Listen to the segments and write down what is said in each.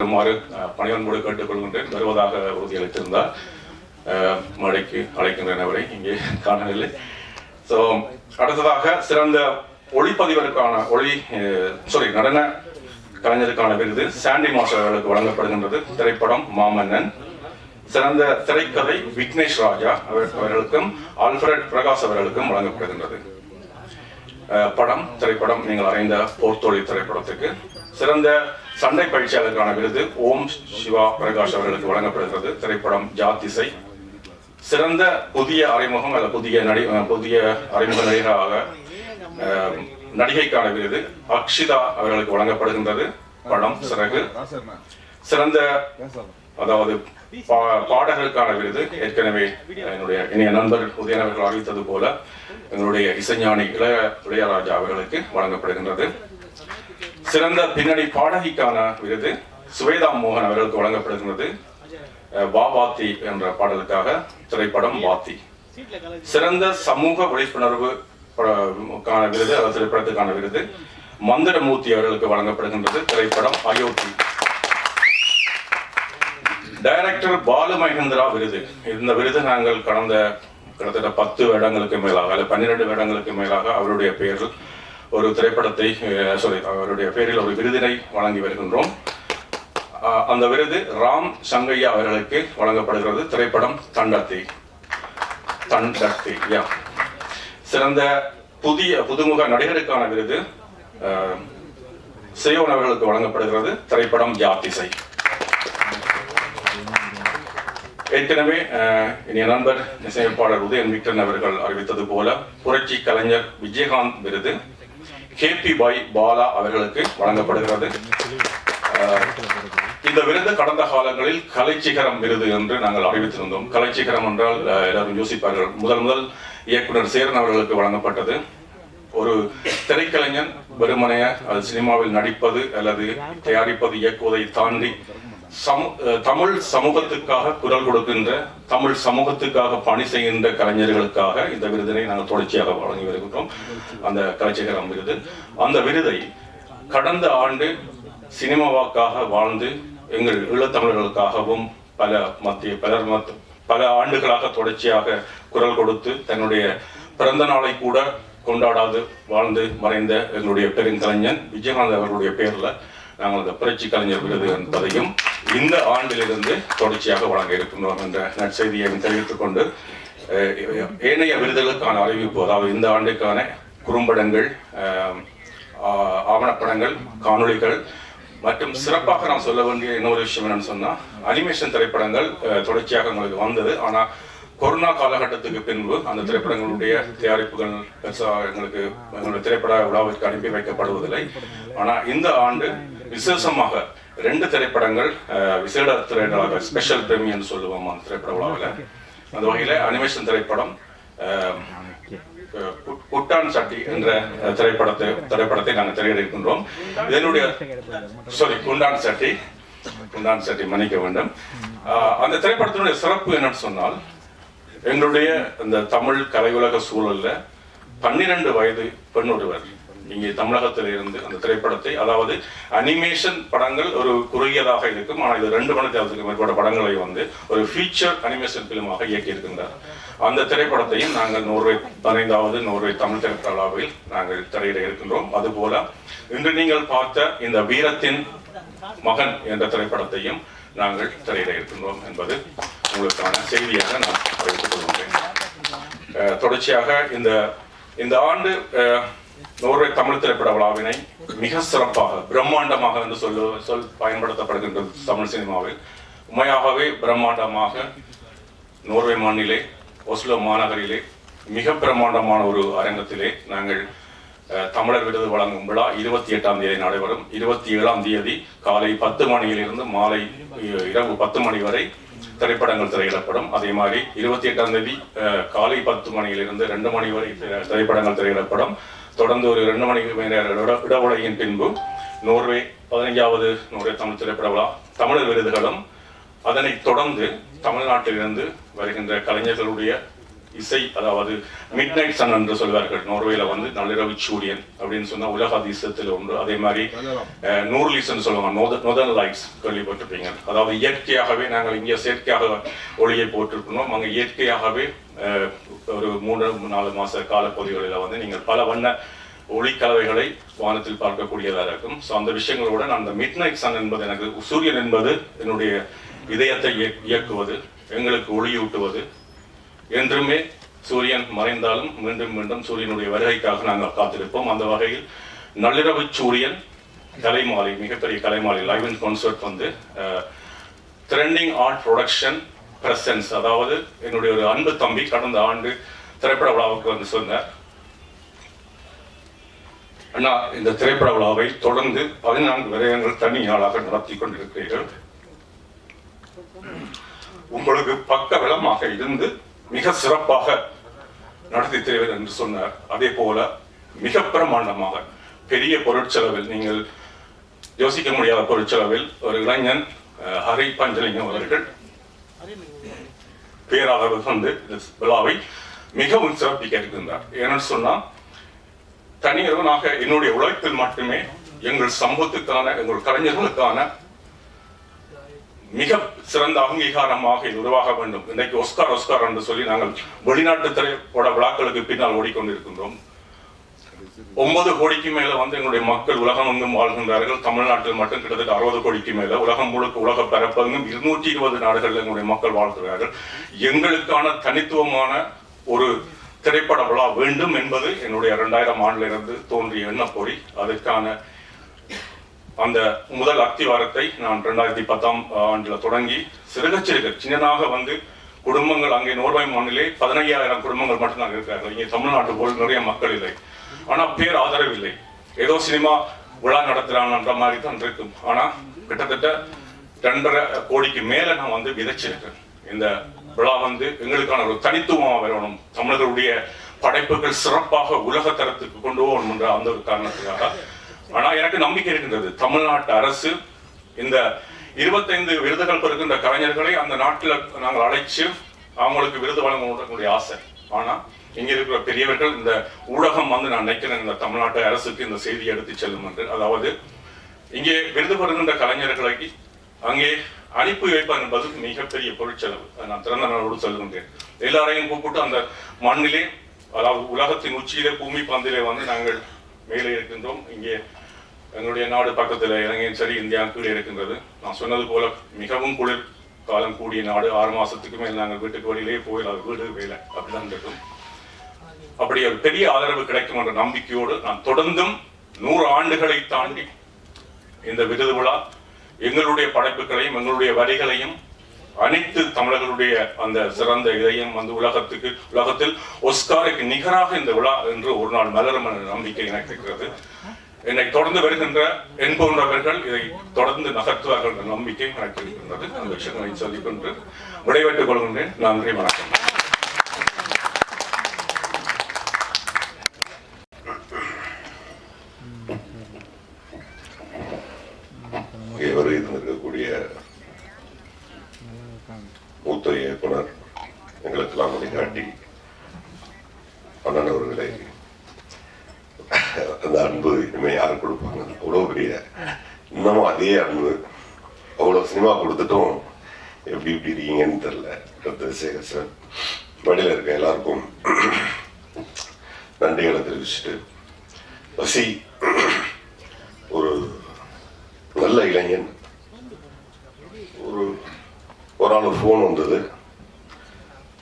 வருமாறு பணியன்போடு கேட்டுக்கொள்கின்றேன். வருவதாக உறுதியளித்திருந்தார். அஹ், மேடைக்கு அவரை. இங்கே காணவில்லை. ஸோ அடுத்ததாக சிறந்த ஒளிப்பதிவருக்கான ஒளி சாரி நடன கலைஞருக்கான விருது சாண்டி மாஸ்டர் அவர்களுக்கு வழங்கப்படுகின்றது. திரைப்படம் மாமன்னன். சிறந்த திரைக்கதை விக்னேஷ் ராஜா அவர்களுக்கும் ஆல்ஃபிரட் பிரகாஷ் அவர்களுக்கும் வழங்கப்படுகின்றது. படம் திரைப்படம் நீங்கள் அறிந்த போர்த்தொழி திரைப்படத்துக்கு. சிறந்த சண்டை பயிற்சியாளருக்கான விருது ஓம் சிவா பிரகாஷ் அவர்களுக்கு வழங்கப்படுகிறது. திரைப்படம் ஜாத்திசை. சிறந்த புதிய அறிமுகம் அல்ல புதிய நடி புதிய அறிமுக நடிகராக நடிகைக்கான விருது அக்ஷிதா அவர்களுக்கு வழங்கப்படுகின்றது. படம் சிறகு. சிறந்த அதாவது பா- பாடகருக்கான விருது. ஏற்கனவே என்னுடைய இணைய நண்பர் உதயன் அவர்கள் அறிவித்தது போல எங்களுடைய இசைஞானி இளைய இளையராஜா அவர்களுக்கு வழங்கப்படுகின்றது. சிறந்த பின்னணி பாடகிக்கான விருது சுவேதா மோகன் அவர்களுக்கு வழங்கப்படுகின்றது. வா வாத்தி என்ற பாடலுக்காக திரைப்படம் வாத்தி. சிறந்த சமூக விழிப்புணர்வு கான விருது அதாவது திரைப்படத்துக்கான விருது. மந்திரமூர்த்தி அவர்களுக்கு வழங்கப்படுகின்றது திரைப்படம் அயோத்தி. டைரக்டர் பாலு மகேந்திரா விருது. இந்த விருது நாங்கள் கடந்த கிட்டத்தட்ட பத்து வருடங்களுக்கு மேலாக அல்ல பன்னிரெண்டு வருடங்களுக்கு மேலாக அவருடைய பெயரில் ஒரு திரைப்படத்தை சாரி அவருடைய பேரில் ஒரு விருதினை வழங்கி வருகின்றோம். அந்த விருது ராம் சங்கையா அவர்களுக்கு வழங்கப்படுகிறது. திரைப்படம் தண்டத்தி தண்டத்தி யா சிறந்த புதிய புதுமுக நடிகருக்கான விருது அஹ், சியோன் அவர்களுக்கு வழங்கப்படுகிறது. திரைப்படம் யாத்திசை ஏற்கனவே இனிய நண்பர் இசையமைப்பாளர் உதயன் விக்டன் அவர்கள் அறிவித்தது போல புரட்சி கலைஞர் விஜயகாந்த் விருது. கேபி பாய் பாலா அவர்களுக்கு வழங்கப்படுகிறது. இந்த விருது கடந்த காலங்களில் கலைச்சிகரம் விருது என்று நாங்கள் அறிவித்திருந்தோம். கலைச்சிகரம் என்றால் எல்லாரும் யோசிப்பார்கள். முதல் முதல் இயக்குனர் சேரன் அவர்களுக்கு வழங்கப்பட்டது. ஒரு திரைக்கலைஞன் வெறுமனைய அது சினிமாவில் நடிப்பது அல்லது தயாரிப்பது இயக்குவதை தாண்டி தமிழ் சமூகத்துக்காக குரல் கொடுக்கின்ற தமிழ் சமூகத்துக்காக பணி செய்கின்ற கலைஞர்களுக்காக இந்த விருதினை நாங்கள் தொடர்ச்சியாக வழங்கி வருகின்றோம். அந்த கலைச்சகரம் விருது. அந்த விருதை கடந்த ஆண்டு சினிமாவாக்காக வாழ்ந்து எங்கள் ஈழத்தமிழர்களுக்காகவும் பல மத்திய பலர் மத் பல ஆண்டுகளாக தொடர்ச்சியாக குரல் கொடுத்து தன்னுடைய பிறந்த நாளை கூட கொண்டாடாது வாழ்ந்து மறைந்த எங்களுடைய பெருங்கலைஞன் விஜயகாந்த் அவர்களுடைய பேரில் நாங்கள் அந்த புரட்சி கலைஞர் விருது என்பதையும் இந்த ஆண்டிலிருந்து தொடர்ச்சியாக வழங்க இருக்கின்றோம் என்ற நற்செய்தியை தெரிவித்துக் கொண்டு ஏனைய விருதுகளுக்கான அறிவிப்பு அதாவது இந்த ஆண்டுக்கான குறும்படங்கள் ஆவணப்படங்கள் காணொளிகள் மற்றும் சிறப்பாக நாம் சொல்ல வேண்டிய இன்னொரு விஷயம் என்னன்னு சொன்னால் அனிமேஷன் திரைப்படங்கள் தொடர்ச்சியாக எங்களுக்கு வந்தது. ஆனால் கொரோனா காலகட்டத்துக்கு பின்பு அந்த திரைப்படங்களுடைய தயாரிப்புகள் எங்களுக்கு எங்களுடைய திரைப்பட விழாவிற்கு அனுப்பி வைக்கப்படுவதில்லை. ஆனால் இந்த ஆண்டு விசேஷமாக ரெண்டு திரைப்படங்கள் விசேட திரைப்படமாக ஸ்பெஷல் பிரீமியர் சொல்லுவோம் அந்த திரைப்பட விழாவில் அந்த வகையில அனிமேஷன் திரைப்படம் குட்டான் சட்டி என்ற திரைப்படத்தை திரைப்படத்தை நாங்கள் திரையிடுகின்றோம் இதனுடைய சாரி குண்டான் சட்டி குண்டான் சட்டி மன்னிக்க வேண்டும். அந்த திரைப்படத்தினுடைய சிறப்பு என்னன்னு சொன்னால் எங்களுடைய இந்த தமிழ் கலையுலக சூழல்ல பன்னிரண்டு வயது பெண் ஒருவர் இங்கே தமிழகத்தில் இருந்து அந்த திரைப்படத்தை அதாவது அனிமேஷன் படங்கள் ஒரு குறுகியதாக இருக்கும். ஆனால் இது ரெண்டு மணி மேற்பட்ட படங்களை வந்து ஒரு ஃபீச்சர் அனிமேஷன் பிலிமாக இயக்கியிருக்கின்றார். அந்த திரைப்படத்தையும் நாங்கள் நோர்வே பதினைந்தாவது நோர்வே தமிழ் திரைப்பட நாங்கள் திரையிட இருக்கின்றோம். அதுபோல இன்று நீங்கள் பார்த்த இந்த வீரத்தின் மகன் என்ற திரைப்படத்தையும் நாங்கள் திரையிட இருக்கின்றோம் என்பது உங்களுக்கான செய்தியாக நான் அறிவித்துக் கொள்கிறேன் அஹ், தொடர்ச்சியாக இந்த இந்த ஆண்டு அஹ், நோர்வே தமிழ் திரைப்பட விழாவினை மிக சிறப்பாக பிரம்மாண்டமாக என்று சொல்லு சொல் பயன்படுத்தப்படுகின்றது தமிழ் சினிமாவில். உண்மையாகவே பிரம்மாண்டமாக நோர்வே மாநிலே ஒஸ்லோ மாநகரிலே மிக பிரம்மாண்டமான ஒரு அரங்கத்திலே நாங்கள் தமிழர் விருது வழங்கும் விழா இருபத்தி எட்டாம் தேதி நடைபெறும். இருபத்தி ஏழாம் தேதி காலை பத்து மணியிலிருந்து மாலை இரவு பத்து மணி வரை திரைப்படங்கள் திரையிடப்படும். அதே மாதிரி இருபத்தி எட்டாம் தேதி காலை பத்து மணியிலிருந்து ரெண்டு மணி வரை திரைப்படங்கள் திரையிடப்படும். தொடர்ந்து ஒரு ரெண்டு மணி நேர இட- பின்பு நோர்வே பதினைஞ்சாவது நோர்வே தமிழ் திரைப்பட விழா தமிழர் விருதுகளும் அதனைத் தொடர்ந்து தமிழ்நாட்டிலிருந்து வருகின்ற கலைஞர்களுடைய இசை அதாவது மிட் நைட் சன் என்று சொல்வார்கள் நோர்வேல வந்து நள்ளிரவு சூரியன் அப்படின்னு சொன்னா உலக அதிசயத்தில் ஒன்று. அதே மாதிரி நூர்லீஸ்ன்னு சொல்லுவாங்க நோத நொதன் லைட்ஸ் கேள்விப்பட்டிருப்பீங்க. அதாவது இயற்கையாகவே நாங்கள் இங்கே செயற்கையாக ஒளியை போட்டிருக்கணும் அங்கே இயற்கையாகவே ஒரு மூன்று நாலு மாச காலப்பகுதிகளில் வந்து நீங்கள் பல வண்ண ஒளிக்கலவைகளை வானத்தில் பார்க்கக்கூடியதாக இருக்கும். ஸோ அந்த விஷயங்களோட நான் அந்த மிட் நைட் சன் என்பது எனக்கு சூரியன் என்பது என்னுடைய இதயத்தை இயக்- இயக்குவது எங்களுக்கு ஒளியூட்டுவது. என்றுமே சூரியன் மறைந்தாலும் மீண்டும் மீண்டும் சூரியனுடைய வருகைக்காக நாங்கள் காத்திருப்போம். அந்த வகையில் நள்ளிரவு சூரியன் கலைமாலை மிகப்பெரிய கலைமாலை லைவ் அண்ட் கான்சர்ட் வந்து ட்ரெண்டிங் ஆர்ட் ப்ரொடக்ஷன் பிரசன்ஸ். அதாவது என்னுடைய ஒரு அன்பு தம்பி கடந்த ஆண்டு திரைப்பட விழாவுக்கு வந்து சொன்னார் அண்ணா இந்த திரைப்பட விழாவை தொடர்ந்து பதினான்கு விரயங்கள் தனியாளாக நடத்தி கொண்டிருக்கிறீர்கள். உங்களுக்கு பக்க விளமாக இருந்து மிக சிறப்பாக நடத்தி தருவேன் என்று சொன்னார். அதே போல மிக பிரமாண்டமாக பெரிய பொருட்செலவில் நீங்கள் யோசிக்க முடியாத பொருட்செலவில் ஒரு இளைஞன் ஹரி பஞ்சலிங்கம் அவர்கள் பேராளர் வந்து இந்த விழாவை மிகவும் சிறப்பிக்க இருக்கின்றார் ஏன்னு சொன்னா தனியவனாக என்னுடைய உழைப்பில் மட்டுமே எங்கள் சமூகத்துக்கான எங்கள் கலைஞர்களுக்கான மிக சிறந்த அங்கீகாரமாக இது உருவாக வேண்டும். இன்றைக்கு ஒஸ்கார் ஒஸ்கார் என்று சொல்லி நாங்கள் வெளிநாட்டு திரைப்பட விழாக்களுக்கு பின்னால் ஓடிக்கொண்டிருக்கின்றோம். ஒன்பது கோடிக்கு மேல வந்து எங்களுடைய மக்கள் உலகம் எங்கும் வாழ்கின்றார்கள். தமிழ்நாட்டில் மட்டும் கிட்டத்தட்ட அறுபது கோடிக்கு மேல. உலகம் முழுக்க உலக பரப்பெங்கும் இருநூற்றி இருபது நாடுகளில் எங்களுடைய மக்கள் வாழ்கிறார்கள். எங்களுக்கான தனித்துவமான ஒரு திரைப்பட விழா வேண்டும் என்பது என்னுடைய இரண்டாயிரம் ஆண்டிலிருந்து தோன்றிய தோன்றிய எண்ணப்பொறி அதற்கான அந்த முதல் அத்திவாரத்தை நான் ரெண்டாயிரத்தி பத்தாம் ஆண்டுல தொடங்கி சிறுக சிறுக சின்னதாக வந்து குடும்பங்கள் அங்கே நோர்வை மாநிலே பதினையாயிரம் குடும்பங்கள் மட்டும்தான் இருக்கிறார்கள். இங்கே தமிழ்நாட்டு போல் நிறைய மக்கள் இல்லை. ஆனா பேர் ஆதரவு இல்லை ஏதோ சினிமா விழா நடத்துறாங்கன்ற மாதிரி தான் இருக்கும். ஆனா கிட்டத்தட்ட ரெண்டரை கோடிக்கு மேல நான் வந்து விதைச்சிருக்கேன். இந்த விழா வந்து எங்களுக்கான ஒரு தனித்துவமா வரணும். தமிழர்களுடைய படைப்புகள் சிறப்பாக உலக தரத்துக்கு கொண்டு போகணும் என்ற அந்த ஒரு காரணத்துக்காக. ஆனா எனக்கு நம்பிக்கை இருக்கின்றது. தமிழ்நாட்டு அரசு இந்த இருபத்தைந்து விருதுகள் பெறுகின்ற கலைஞர்களை அந்த நாட்டில் நாங்கள் அழைச்சு அவங்களுக்கு விருது வழங்கக்கூடிய ஆசை. ஆனா இங்க இருக்கிற பெரியவர்கள் இந்த ஊடகம் வந்து நான் நினைக்கிறேன் இந்த தமிழ்நாட்டு அரசுக்கு இந்த செய்தி எடுத்து செல்லும் என்று. அதாவது இங்கே விருது பெறுகின்ற கலைஞர்களுக்கு அங்கே அனுப்பி வைப்பார் என்பது மிகப்பெரிய பொருட்செலவு. நான் திறந்த நாளோடு சொல்லுகின்றேன். எல்லாரையும் கூப்பிட்டு அந்த மண்ணிலே அதாவது உலகத்தின் உச்சியிலே பூமி பந்திலே வந்து நாங்கள் மேலே இருக்கின்றோம். இங்கே எங்களுடைய நாடு பக்கத்தில் இலங்கையும் சரி இந்தியா கீழே இருக்கின்றது. நான் சொன்னது போல மிகவும் குளிர் காலம் கூடிய நாடு. ஆறு மாசத்துக்கு மேல் நாங்கள் வீட்டுக்கு வெளியிலே போயிடலாம் வீடு வேலை. அப்படிதான் இருக்கும். அப்படி ஒரு பெரிய ஆதரவு கிடைக்கும் என்ற நம்பிக்கையோடு நான் தொடர்ந்தும் நூறு ஆண்டுகளை தாண்டி இந்த விருது விழா எங்களுடைய படைப்புகளையும் எங்களுடைய வரிகளையும் அனைத்து தமிழர்களுடைய அந்த சிறந்த இதையும் வந்து உலகத்துக்கு உலகத்தில் ஒஸ்காருக்கு நிகராக இந்த விழா என்று ஒரு நாள் மலரும் என்ற நம்பிக்கை எனக்கு இருக்கிறது. என்னை தொடர்ந்து வருகின்ற என் போன்றவர்கள் இதை தொடர்ந்து நகர்த்துவார்கள் என்ற நம்பிக்கை எனக்கு இருக்கின்றது. அந்த விஷயங்களை சொல்லிக்கொண்டு விடைபெற்றுக் கொள்கின்றேன். நன்றி வணக்கம் இங்கே வரை இருந்திருக்கக்கூடிய மூத்த இயக்குனர் எங்களுக்கெல்லாம் வழிகாட்டி அண்ணன் அவர்களை அந்த அன்பு இனிமே யார் கொடுப்பாங்க. அவ்வளோ பெரிய இன்னமும் அதே அன்பு. அவ்வளோ சினிமா கொடுத்துட்டும் எப்படி இப்படி இருக்கீங்கன்னு தெரில கருத்து சேகர் சார். வழியில் இருக்க எல்லாருக்கும் நன்றிகளை தெரிவிச்சுட்டு வசி ஒரு நல்ல இளைஞன். ஒரு ஒரு நாள் ஃபோன் வந்தது.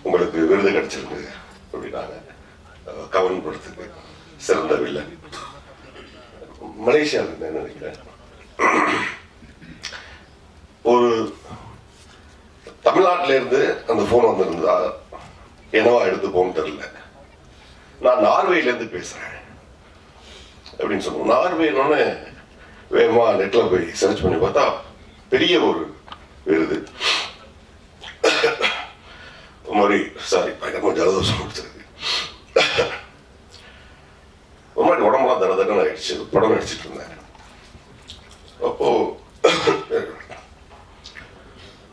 உங்களுக்கு விருது கிடச்சிருக்கு. கவன் படத்துக்கு சிறந்த வில்லன் மலேசியாவில் இருந்தேன் நினைக்கிறேன்? ஒரு தமிழ்நாட்டில இருந்து அந்த ஃபோன் வந்திருந்தா என்னவா எடுத்துப்போன்னு தெரியல. நான் நார்வேல இருந்து பேசுறேன். அப்படின்னு சொன்னோம் நார்வேன்னு வேகமா நெட்ல போய் சர்ச் பண்ணி பார்த்தா பெரிய ஒரு விருது மாதிரி சாரி பயங்கரமா ஜலதோஷம் கொடுத்துருக்கு ஒரு மாதிரி உடம்புலாம் நடிச்சு படம் நடிச்சிட்டு இருந்தேன் அப்போ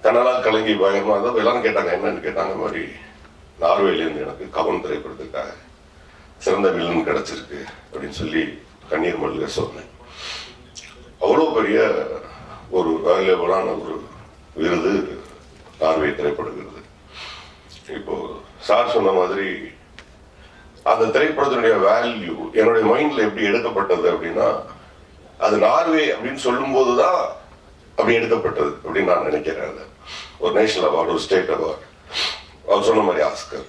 கனலா கலங்கி பயங்கரமா தான் எல்லாரும் கேட்டாங்க என்னன்னு கேட்டாங்க மாதிரி நார்வேலேருந்து எனக்கு கவன் திரைப்படத்துக்காக சிறந்த வில்லன் கிடைச்சிருக்கு அப்படின்னு சொல்லி கண்ணீர் மல்க சொன்னேன். அவ்வளோ பெரிய ஒரு வேல்யூபிளான ஒரு விருது நார்வே திரைப்படுகிறது இப்போ சார் சொன்ன மாதிரி அந்த திரைப்படத்தினுடைய வேல்யூ என்னுடைய மைண்ட்ல எப்படி எடுக்கப்பட்டது அப்படின்னா அது நார்வே அப்படின்னு சொல்லும்போது தான் அப்படி எடுக்கப்பட்டது அப்படின்னு நான் நினைக்கிறேன் அது. ஒரு நேஷனல் அவார்டு ஒரு ஸ்டேட் அவார்டு. அவர் சொன்ன மாதிரி ஆஸ்கர்.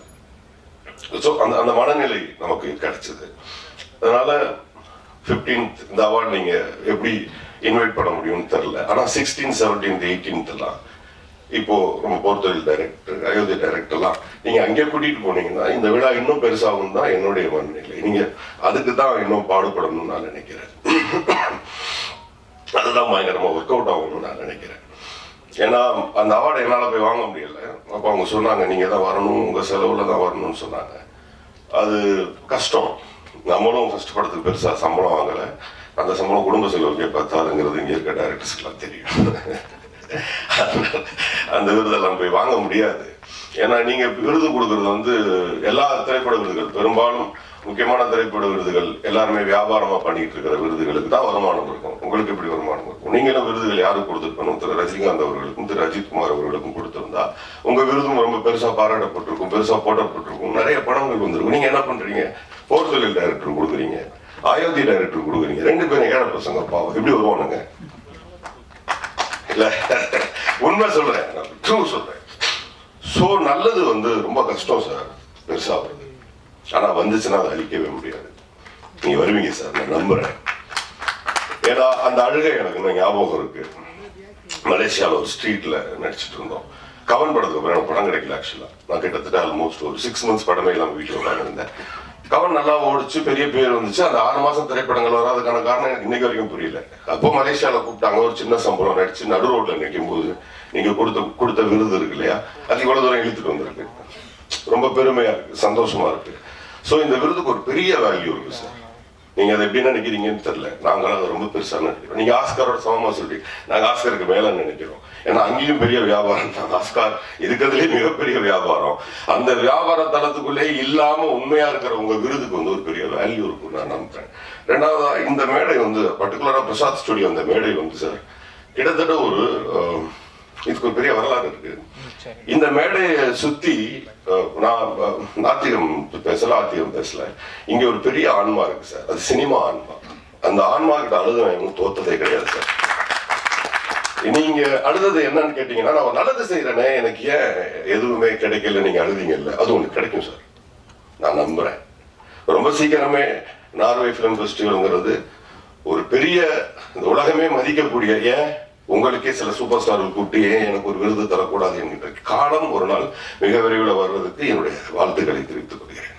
ஸோ அந்த அந்த மனநிலை நமக்கு கிடைச்சது. அதனால 15th இந்த அவார்டு நீங்க எப்படி இன்வைட் பண்ண முடியும்னு தெரியல. ஆனால் சிக்ஸ்டீன் செவன்டீன்த் எயிட்டீன்த் எல்லாம் இப்போ நம்ம பொறுத்தொழில் டைரக்டர் அயோத்தி டைரக்டர் எல்லாம் நீங்க அங்கே கூட்டிட்டு போனீங்கன்னா இந்த விழா இன்னும் பெருசாகும் தான் என்னுடைய மனநிலை. நீங்க அதுக்கு தான் இன்னும் பாடுபடணும்னு நான் நினைக்கிறேன். அதுதான் பயங்கரமா ஒர்க் அவுட் ஆகணும்னு நான் நினைக்கிறேன். ஏன்னா அந்த அவார்டை என்னால் போய் வாங்க முடியல. அப்போ அவங்க சொன்னாங்க நீங்கள் தான் வரணும். உங்கள் செலவில் தான் வரணும்னு சொன்னாங்க. அது கஷ்டம். நம்மளும் ஃபர்ஸ்ட் படத்துக்கு பெருசாக சம்பளம் வாங்கலை. அந்த சம்பளம் குடும்ப செலவுக்கே பத்தாதுங்கிறது இங்கே இருக்க டைரக்டர்ஸ்க்கெல்லாம் தெரியும். அந்த விருதெல்லாம் போய் வாங்க முடியாது. ஏன்னா நீங்க விருது கொடுக்கறது வந்து எல்லா திரைப்பட விருதுகள் பெரும்பாலும் முக்கியமான திரைப்பட விருதுகள் எல்லாருமே வியாபாரமா பண்ணிட்டு இருக்கிற விருதுகளுக்கு தான் வருமானம் இருக்கும். உங்களுக்கு எப்படி வருமானம் இருக்கும்? நீங்களும் விருதுகள் யாருக்கு கொடுத்துருக்கணும் திரு ரஜினிகாந்த் அவர்களுக்கும் திரு அஜித் குமார் அவர்களுக்கும் கொடுத்திருந்தா உங்க விருதும் ரொம்ப பெருசா பாராட்டப்பட்டிருக்கும் பெருசா போட்டப்பட்டிருக்கும் நிறைய படங்கள் வந்திருக்கும். நீங்க என்ன பண்றீங்க? போர்த்தொழில் டைரக்டர் கொடுக்குறீங்க அயோத்தி டைரக்டர் கொடுக்குறீங்க. ரெண்டு பேரும் ஏழை பசங்க பாவம். எப்படி வருவானுங்க? இல்ல. உண்மை சொல்றேன். ட்ரூ சொல்றேன். ஸோ நல்லது வந்து ரொம்ப கஷ்டம் சார் பெருசா வருது வந்துச்சுன்னா அதை அழிக்கவே முடியாது. நீங்கள் வருவீங்க சார் நான் நம்புகிறேன் ஏன்னா அந்த அழுகை எனக்கு இன்னும் ஞாபகம் இருக்கு. மலேசியாவில் ஒரு ஸ்ட்ரீட்டில் நடிச்சிட்டு இருந்தோம். கவன் படத்துக்கு அப்புறம் எனக்கு படம் கிடைக்கல ஆக்சுவலாக நான் கிட்டத்தட்ட ஆல்மோஸ்ட் ஒரு சிக்ஸ் மந்த்ஸ் படமே இல்லாமல் வீட்டில் உட்காந்துருந்தேன் கவன் நல்லா ஓடிச்சு பெரிய பேர் வந்துச்சு. அந்த ஆறு மாசம் திரைப்படங்கள் வராதுக்கான காரணம் எனக்கு இன்னைக்கு வரைக்கும் புரியல. அப்போ மலேசியால கூப்பிட்டாங்க. ஒரு சின்ன சம்பளம் நடிச்சு நடு ரோட்ல நிற்கும் போது நீங்க கொடுத்த கொடுத்த விருது இருக்கு இல்லையா? அது இவ்வளவு தூரம் இழுத்துட்டு வந்திருக்கு. ரொம்ப பெருமையா இருக்கு சந்தோஷமா இருக்கு. சோ இந்த விருதுக்கு ஒரு பெரிய வேல்யூ இருக்கு சார் நீங்க அதை எப்படி நினைக்கிறீங்கன்னு தெரியல. நாங்களும் அதை ரொம்ப பெருசா நினைக்கிறோம். நீங்க ஆஸ்காரோட சமமா சொல்றீங்க. நாங்க ஆஸ்கருக்கு மேல நினைக்கிறோம். ஏன்னா அங்கேயும் பெரிய வியாபாரம் தான். ஆஸ்கார் இருக்கிறதுலயே மிகப்பெரிய வியாபாரம். அந்த வியாபார தளத்துக்குள்ளே இல்லாம உண்மையா இருக்கிற உங்க விருதுக்கு வந்து ஒரு பெரிய வேல்யூ இருக்கும் நான் நம்புறேன். ரெண்டாவதா இந்த மேடை வந்து பர்டிகுலரா பிரசாத் ஸ்டுடியோ அந்த மேடை வந்து சார் கிட்டத்தட்ட ஒரு இதுக்கு ஒரு பெரிய வரலாறு இருக்கு. இந்த மேடையை சுத்தி நான் நாத்திகம் பேசல ஆத்திகம் பேசல. இங்க ஒரு பெரிய ஆன்மா இருக்கு சார். அது சினிமா ஆன்மா. அந்த ஆன்மா கிட்ட அழுதவன் தோத்ததே கிடையாது சார். நீங்க அழுதது என்னன்னு கேட்டீங்கன்னா நான் நல்லது செய்யறேனே எனக்கு ஏன் எதுவுமே கிடைக்கல நீங்க அழுதீங்கல்ல? அது உங்களுக்கு கிடைக்கும் சார். நான் நம்புறேன். ரொம்ப சீக்கிரமே நார்வே ஃபிலிம் ஃபெஸ்டிவல்ங்கிறது ஒரு பெரிய இந்த உலகமே மதிக்கக்கூடிய ஏன் உங்களுக்கே சில சூப்பர் ஸ்டார்கள் கூப்பிட்டு ஏன் எனக்கு ஒரு விருது தரக்கூடாது என்கின்ற காலம் ஒரு நாள் மிக விரைவில் வர்றதுக்கு என்னுடைய வாழ்த்துக்களை தெரிவித்துக் கொள்கிறேன்.